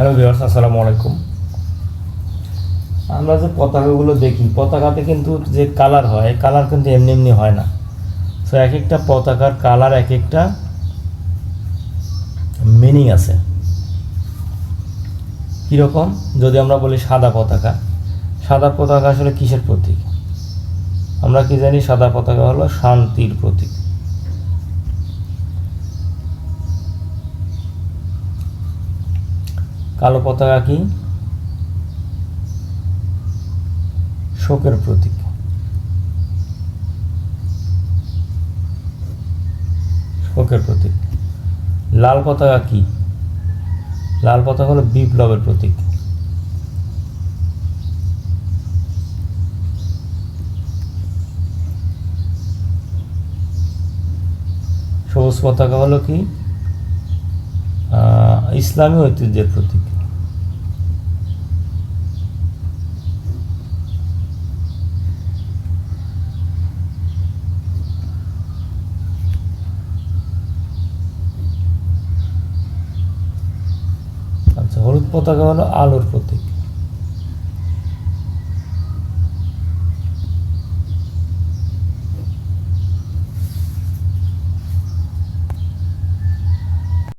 Hello viewers, আসসালামু আলাইকুম। আমরা যে পতাকাগুলো দেখি, পতাকাতে কিন্তু যে কালার হয় কালার কিন্তু এমনি এমনি হয় না। তো এক একটা পতাকার কালার, এক একটা মিনিং আছে। কীরকম? যদি আমরা বলি সাদা পতাকা সাদা পতাকা আসলে কিসের প্রতীক? আমরা কি জানি, সাদা পতাকা হলো শান্তির প্রতীক। কালো পতাকা কি? শোকের প্রতীক। শোকের প্রতীক। লাল পতাকা কি? লাল পতাকা হলো বিপ্লবের প্রতীক। সবুজ পতাকা হলো কি? ইসলামী ঐতিহ্যের প্রতীক। পতাকা হলো আলোর প্রতীক।